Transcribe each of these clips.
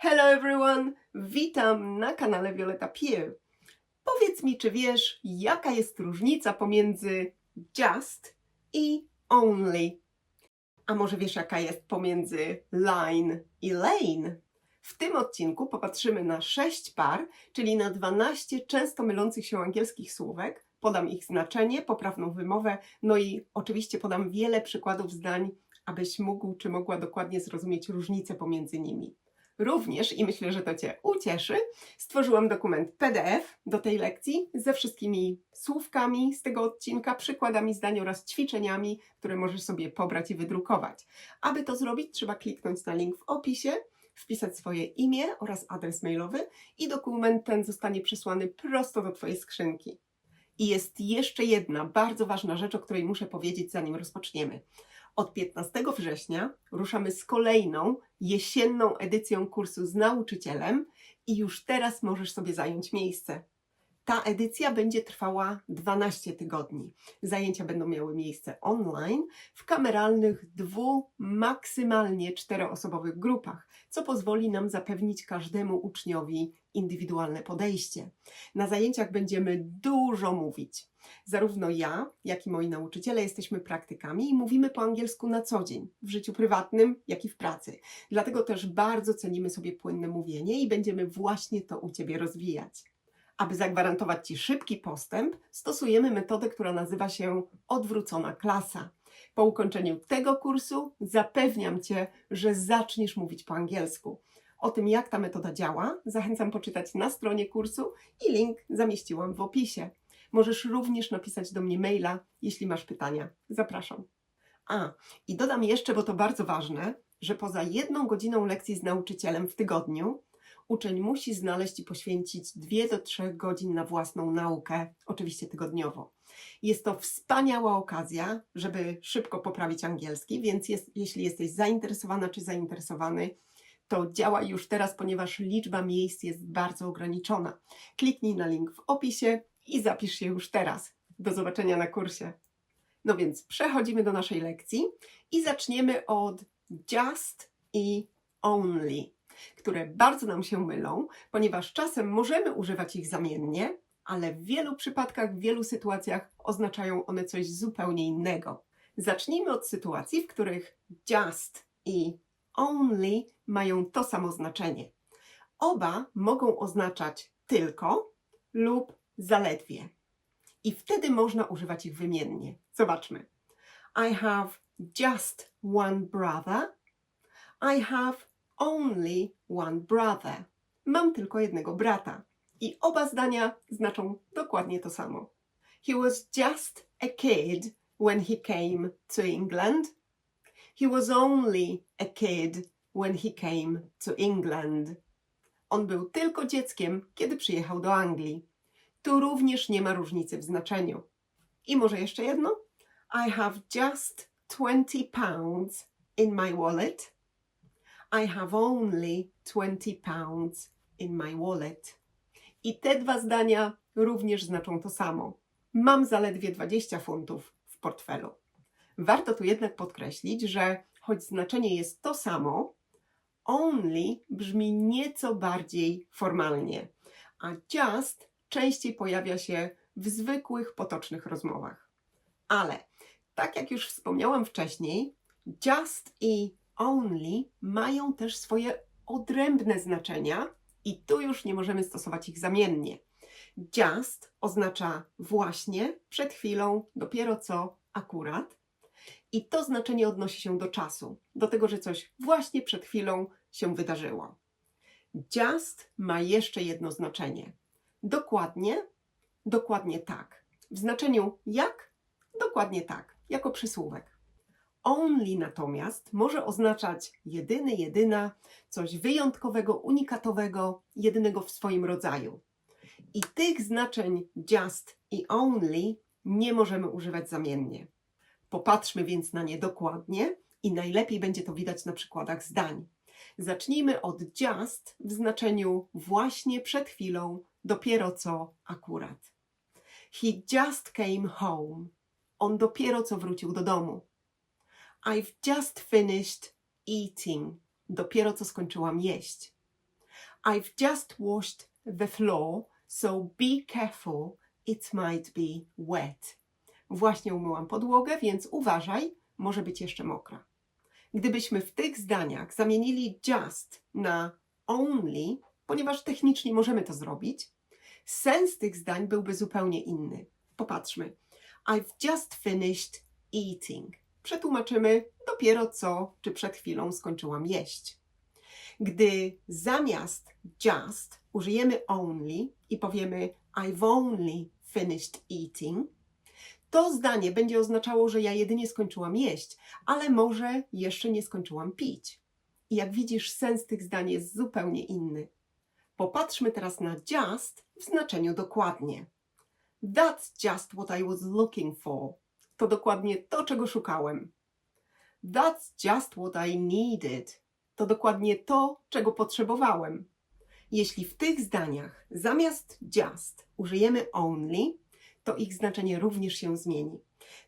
Hello everyone! Witam na kanale Violeta Piew. Powiedz mi, czy wiesz, jaka jest różnica pomiędzy just i only? A może wiesz, jaka jest pomiędzy line i lane? W tym odcinku popatrzymy na 6 par, czyli na 12 często mylących się angielskich słówek. Podam ich znaczenie, poprawną wymowę, no i oczywiście podam wiele przykładów zdań, abyś mógł czy mogła dokładnie zrozumieć różnice pomiędzy nimi. Również, i myślę, że to Cię ucieszy, stworzyłam dokument PDF do tej lekcji ze wszystkimi słówkami z tego odcinka, przykładami zdań oraz ćwiczeniami, które możesz sobie pobrać i wydrukować. Aby to zrobić, trzeba kliknąć na link w opisie, wpisać swoje imię oraz adres mailowy i dokument ten zostanie przesłany prosto do Twojej skrzynki. I jest jeszcze jedna bardzo ważna rzecz, o której muszę powiedzieć, zanim rozpoczniemy. Od 15 września ruszamy z kolejną jesienną edycją kursu z nauczycielem i już teraz możesz sobie zająć miejsce. Ta edycja będzie trwała 12 tygodni. Zajęcia będą miały miejsce online w kameralnych dwu, maksymalnie czteroosobowych grupach, co pozwoli nam zapewnić każdemu uczniowi indywidualne podejście. Na zajęciach będziemy dużo mówić. Zarówno ja, jak i moi nauczyciele jesteśmy praktykami i mówimy po angielsku na co dzień, w życiu prywatnym, jak i w pracy. Dlatego też bardzo cenimy sobie płynne mówienie i będziemy właśnie to u Ciebie rozwijać. Aby zagwarantować Ci szybki postęp, stosujemy metodę, która nazywa się odwrócona klasa. Po ukończeniu tego kursu zapewniam Cię, że zaczniesz mówić po angielsku. O tym, jak ta metoda działa, zachęcam poczytać na stronie kursu i link zamieściłam w opisie. Możesz również napisać do mnie maila, jeśli masz pytania. Zapraszam. A, i dodam jeszcze, bo to bardzo ważne, że poza jedną godziną lekcji z nauczycielem w tygodniu, uczeń musi znaleźć i poświęcić 2 do 3 godzin na własną naukę, oczywiście tygodniowo. Jest to wspaniała okazja, żeby szybko poprawić angielski, więc jest, jeśli jesteś zainteresowana czy zainteresowany, to działa już teraz, ponieważ liczba miejsc jest bardzo ograniczona. Kliknij na link w opisie i zapisz się już teraz. Do zobaczenia na kursie. No więc przechodzimy do naszej lekcji i zaczniemy od just i only, które bardzo nam się mylą, ponieważ czasem możemy używać ich zamiennie, ale w wielu przypadkach, w wielu sytuacjach oznaczają one coś zupełnie innego. Zacznijmy od sytuacji, w których just i only mają to samo znaczenie. Oba mogą oznaczać tylko lub zaledwie. I wtedy można używać ich wymiennie. Zobaczmy. I have just one brother. I have only one brother. Mam tylko jednego brata. I oba zdania znaczą dokładnie to samo. He was just a kid when he came to England. He was only a kid when he came to England. On był tylko dzieckiem, kiedy przyjechał do Anglii. Tu również nie ma różnicy w znaczeniu. I może jeszcze jedno? I have just 20 pounds in my wallet. I have only 20 pounds in my wallet. I te dwa zdania również znaczą to samo. Mam zaledwie 20 funtów w portfelu. Warto tu jednak podkreślić, że choć znaczenie jest to samo, only brzmi nieco bardziej formalnie, a just częściej pojawia się w zwykłych, potocznych rozmowach. Ale, tak jak już wspomniałam wcześniej, just i only mają też swoje odrębne znaczenia i tu już nie możemy stosować ich zamiennie. Just oznacza właśnie, przed chwilą, dopiero co, akurat. I to znaczenie odnosi się do czasu, do tego, że coś właśnie przed chwilą się wydarzyło. Just ma jeszcze jedno znaczenie. Dokładnie, dokładnie tak. W znaczeniu jak? Dokładnie tak, jako przysłówek. Only natomiast może oznaczać jedyny, jedyna, coś wyjątkowego, unikatowego, jedynego w swoim rodzaju. I tych znaczeń just i only nie możemy używać zamiennie. Popatrzmy więc na nie dokładnie i najlepiej będzie to widać na przykładach zdań. Zacznijmy od just w znaczeniu właśnie przed chwilą, dopiero co akurat. He just came home. On dopiero co wrócił do domu. I've just finished eating. Dopiero co skończyłam jeść. I've just washed the floor, so be careful, it might be wet. Właśnie umyłam podłogę, więc uważaj, może być jeszcze mokra. Gdybyśmy w tych zdaniach zamienili just na only, ponieważ technicznie możemy to zrobić, sens tych zdań byłby zupełnie inny. Popatrzmy. I've just finished eating. Przetłumaczymy dopiero co, czy przed chwilą skończyłam jeść. Gdy zamiast just użyjemy only i powiemy I've only finished eating, to zdanie będzie oznaczało, że ja jedynie skończyłam jeść, ale może jeszcze nie skończyłam pić. I jak widzisz, sens tych zdań jest zupełnie inny. Popatrzmy teraz na just w znaczeniu dokładnie. That's just what I was looking for. To dokładnie to, czego szukałem. That's just what I needed. To dokładnie to, czego potrzebowałem. Jeśli w tych zdaniach zamiast just użyjemy only, to ich znaczenie również się zmieni.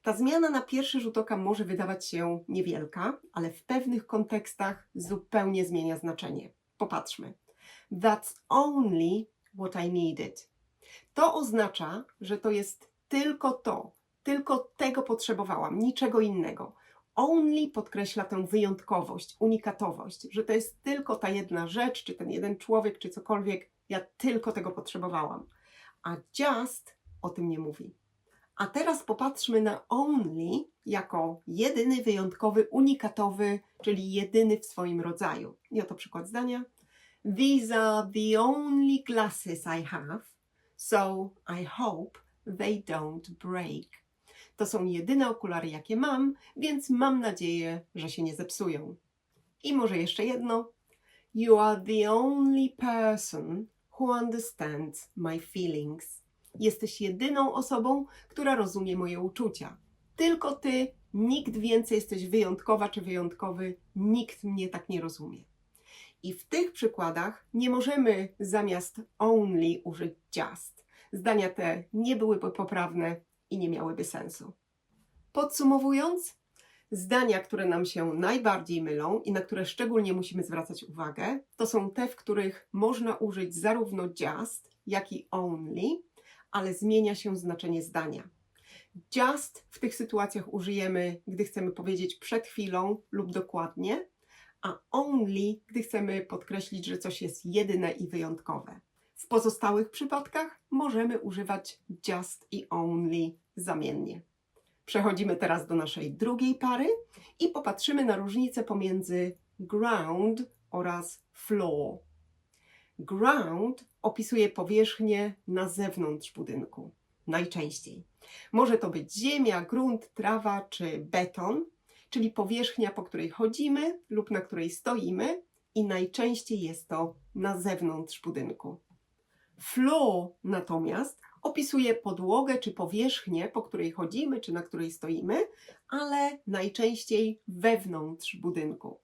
Ta zmiana na pierwszy rzut oka może wydawać się niewielka, ale w pewnych kontekstach zupełnie zmienia znaczenie. Popatrzmy. That's only what I needed. To oznacza, że to jest tylko to, tylko tego potrzebowałam, niczego innego. Only podkreśla tę wyjątkowość, unikatowość, że to jest tylko ta jedna rzecz, czy ten jeden człowiek, czy cokolwiek, ja tylko tego potrzebowałam. A just o tym nie mówi. A teraz popatrzmy na only jako jedyny, wyjątkowy, unikatowy, czyli jedyny w swoim rodzaju. I oto przykład zdania. These are the only glasses I have, so I hope they don't break. To są jedyne okulary, jakie mam, więc mam nadzieję, że się nie zepsują. I może jeszcze jedno. You are the only person who understands my feelings. Jesteś jedyną osobą, która rozumie moje uczucia. Tylko ty, nikt więcej jesteś wyjątkowa czy wyjątkowy, nikt mnie tak nie rozumie. I w tych przykładach nie możemy zamiast only użyć just. Zdania te nie byłyby poprawne i nie miałyby sensu. Podsumowując, zdania, które nam się najbardziej mylą i na które szczególnie musimy zwracać uwagę, to są te, w których można użyć zarówno just, jak i only, ale zmienia się znaczenie zdania. Just w tych sytuacjach użyjemy, gdy chcemy powiedzieć przed chwilą lub dokładnie, a only, gdy chcemy podkreślić, że coś jest jedyne i wyjątkowe. Pozostałych przypadkach możemy używać just i only zamiennie. Przechodzimy teraz do naszej drugiej pary i popatrzymy na różnicę pomiędzy ground oraz floor. Ground opisuje powierzchnię na zewnątrz budynku, najczęściej. Może to być ziemia, grunt, trawa czy beton, czyli powierzchnia, po której chodzimy lub na której stoimy, i najczęściej jest to na zewnątrz budynku. Floor natomiast opisuje podłogę czy powierzchnię, po której chodzimy czy na której stoimy, ale najczęściej wewnątrz budynku.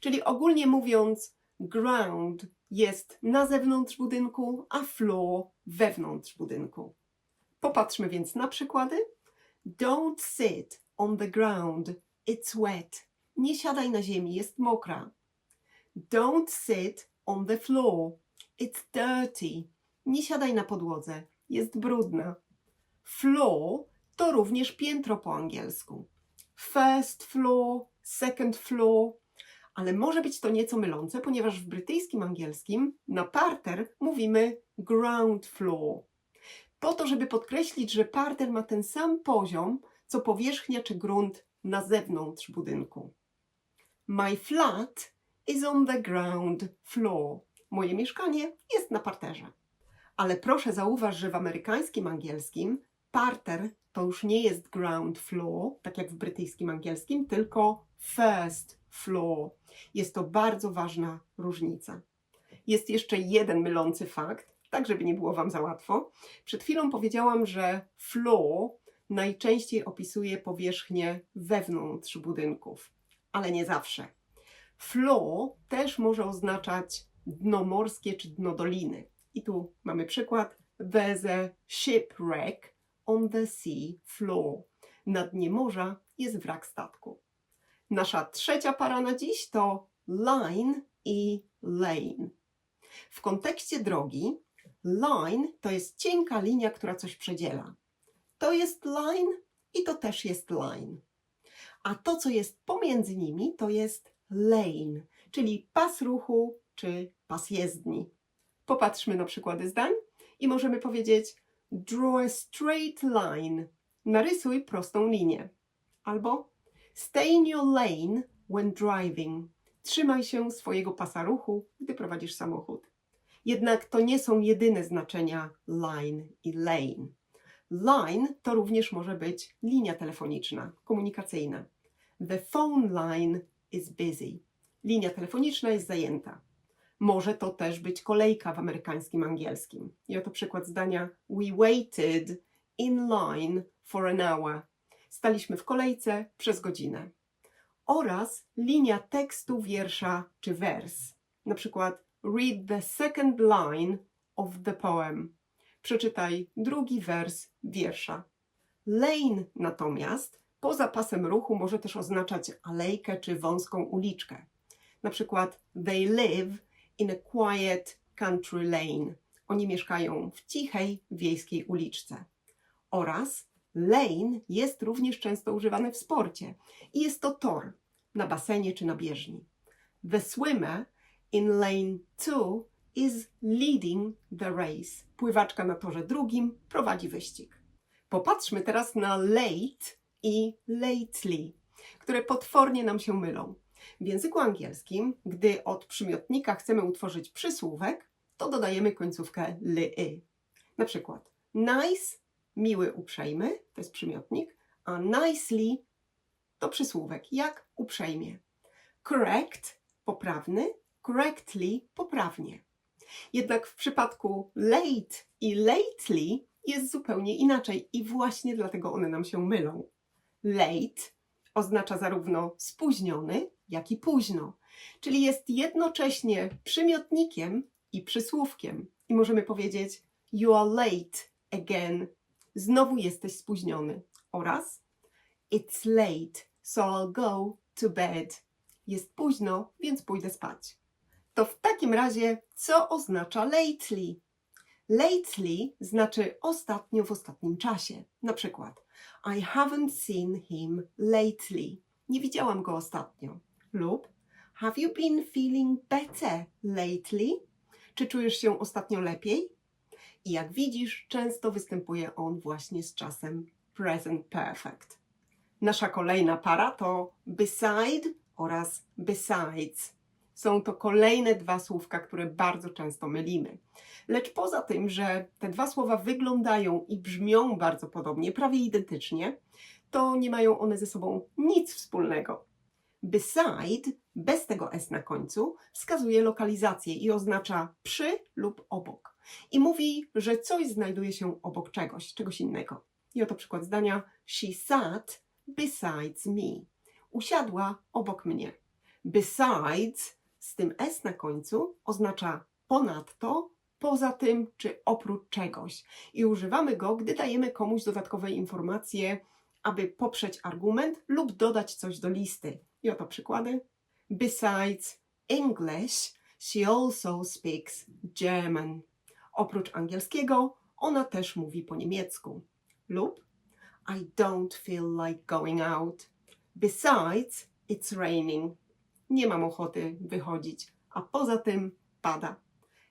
Czyli ogólnie mówiąc, ground jest na zewnątrz budynku, a floor wewnątrz budynku. Popatrzmy więc na przykłady. Don't sit on the ground, it's wet. Nie siadaj na ziemi, jest mokra. Don't sit on the floor, it's dirty. Nie siadaj na podłodze, jest brudna. Floor to również piętro po angielsku. First floor, second floor, ale może być to nieco mylące, ponieważ w brytyjskim angielskim na parter mówimy ground floor. Po to, żeby podkreślić, że parter ma ten sam poziom, co powierzchnia czy grunt na zewnątrz budynku. My flat is on the ground floor. Moje mieszkanie jest na parterze. Ale proszę zauważ, że w amerykańskim angielskim parter to już nie jest ground floor, tak jak w brytyjskim angielskim, tylko first floor. Jest to bardzo ważna różnica. Jest jeszcze jeden mylący fakt, tak żeby nie było Wam za łatwo. Przed chwilą powiedziałam, że floor najczęściej opisuje powierzchnię wewnątrz budynków, ale nie zawsze. Floor też może oznaczać dno morskie czy dno doliny. I tu mamy przykład. There's a shipwreck on the sea floor. Na dnie morza jest wrak statku. Nasza trzecia para na dziś to line i lane. W kontekście drogi line to jest cienka linia, która coś przedziela. To jest line i to też jest line. A to, co jest pomiędzy nimi, to jest lane, czyli pas ruchu czy pas jezdni. Popatrzmy na przykłady zdań i możemy powiedzieć draw a straight line. Narysuj prostą linię. Albo stay in your lane when driving. Trzymaj się swojego pasa ruchu, gdy prowadzisz samochód. Jednak to nie są jedyne znaczenia line i lane. Line to również może być linia telefoniczna, komunikacyjna. The phone line is busy. Linia telefoniczna jest zajęta. Może to też być kolejka w amerykańskim angielskim. I oto przykład zdania We waited in line for an hour. Staliśmy w kolejce przez godzinę. Oraz linia tekstu wiersza czy wers. Na przykład Read the second line of the poem. Przeczytaj drugi wers wiersza. Lane natomiast poza pasem ruchu może też oznaczać alejkę czy wąską uliczkę. Na przykład They live in a quiet country lane. Oni mieszkają w cichej wiejskiej uliczce. Oraz lane jest również często używane w sporcie i jest to tor na basenie czy na bieżni. The swimmer in lane 2 is leading the race. Pływaczka na torze drugim prowadzi wyścig. Popatrzmy teraz na late i lately, które potwornie nam się mylą. W języku angielskim, gdy od przymiotnika chcemy utworzyć przysłówek, to dodajemy końcówkę ly. Na przykład nice, miły, uprzejmy, to jest przymiotnik, a nicely to przysłówek, jak uprzejmie. Correct, poprawny, correctly, poprawnie. Jednak w przypadku late i lately jest zupełnie inaczej i właśnie dlatego one nam się mylą. Late oznacza zarówno spóźniony, jak i późno, czyli jest jednocześnie przymiotnikiem i przysłówkiem. I możemy powiedzieć You are late again. Znowu jesteś spóźniony. Oraz It's late, so I'll go to bed. Jest późno, więc pójdę spać. To w takim razie, co oznacza lately? Lately znaczy ostatnio w ostatnim czasie. Na przykład I haven't seen him lately. Nie widziałam go ostatnio. Lub Have you been feeling better lately? Czy czujesz się ostatnio lepiej? I jak widzisz, często występuje on właśnie z czasem present perfect. Nasza kolejna para to beside oraz besides. Są to kolejne dwa słówka, które bardzo często mylimy. Lecz poza tym, że te dwa słowa wyglądają i brzmią bardzo podobnie, prawie identycznie, to nie mają one ze sobą nic wspólnego. Beside, bez tego s na końcu, wskazuje lokalizację i oznacza przy lub obok. I mówi, że coś znajduje się obok czegoś, czegoś innego. I oto przykład zdania: She sat besides me. Usiadła obok mnie. Besides z tym s na końcu oznacza ponadto, poza tym czy oprócz czegoś. I używamy go, gdy dajemy komuś dodatkowe informacje, aby poprzeć argument lub dodać coś do listy. I oto przykłady. Besides English, she also speaks German. Oprócz angielskiego, ona też mówi po niemiecku. Lub I don't feel like going out. Besides, it's raining. Nie mam ochoty wychodzić, a poza tym pada.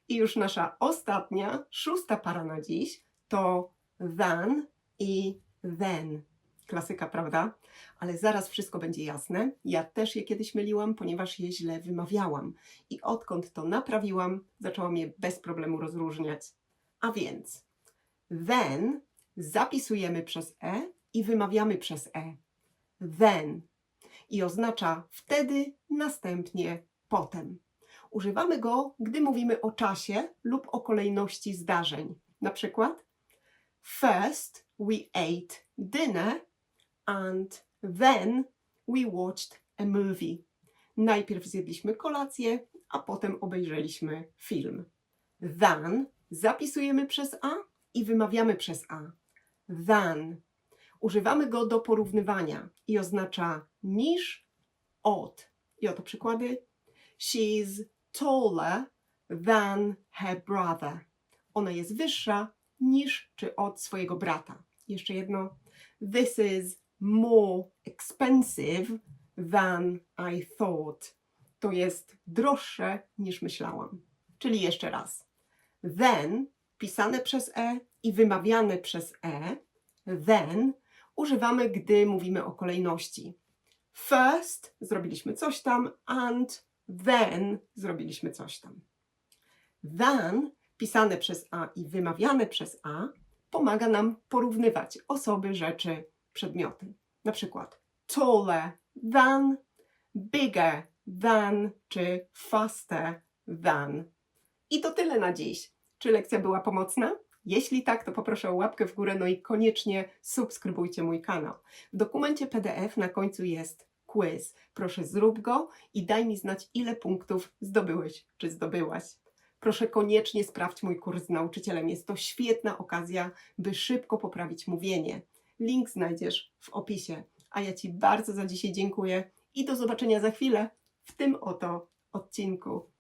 I już nasza ostatnia, szósta para na dziś to than i then. Klasyka, prawda? Ale zaraz wszystko będzie jasne. Ja też je kiedyś myliłam, ponieważ je źle wymawiałam. I odkąd to naprawiłam, zaczęłam je bez problemu rozróżniać. A więc then zapisujemy przez e i wymawiamy przez e. Then. I oznacza wtedy, następnie, potem. Używamy go, gdy mówimy o czasie lub o kolejności zdarzeń. Na przykład First we ate dinner and then we watched a movie. Najpierw zjedliśmy kolację, a potem obejrzeliśmy film. Than zapisujemy przez a i wymawiamy przez a. Than. Używamy go do porównywania i oznacza niż, od. I oto przykłady. She's taller than her brother. Ona jest wyższa niż czy od swojego brata. Jeszcze jedno. This is more expensive than I thought. To jest droższe niż myślałam. Czyli jeszcze raz. Then, pisane przez e i wymawiane przez e, then używamy, gdy mówimy o kolejności. First zrobiliśmy coś tam, and then zrobiliśmy coś tam. Than, pisane przez a i wymawiane przez a, pomaga nam porównywać osoby, rzeczy, przedmioty. Na przykład taller than, bigger than czy faster than. I to tyle na dziś. Czy lekcja była pomocna? Jeśli tak, to poproszę o łapkę w górę, no i koniecznie subskrybujcie mój kanał. W dokumencie PDF na końcu jest quiz. Proszę zrób go i daj mi znać, ile punktów zdobyłeś czy zdobyłaś. Proszę koniecznie sprawdź mój kurs z nauczycielem. Jest to świetna okazja, by szybko poprawić mówienie. Link znajdziesz w opisie. A ja Ci bardzo za dzisiaj dziękuję i do zobaczenia za chwilę w tym oto odcinku.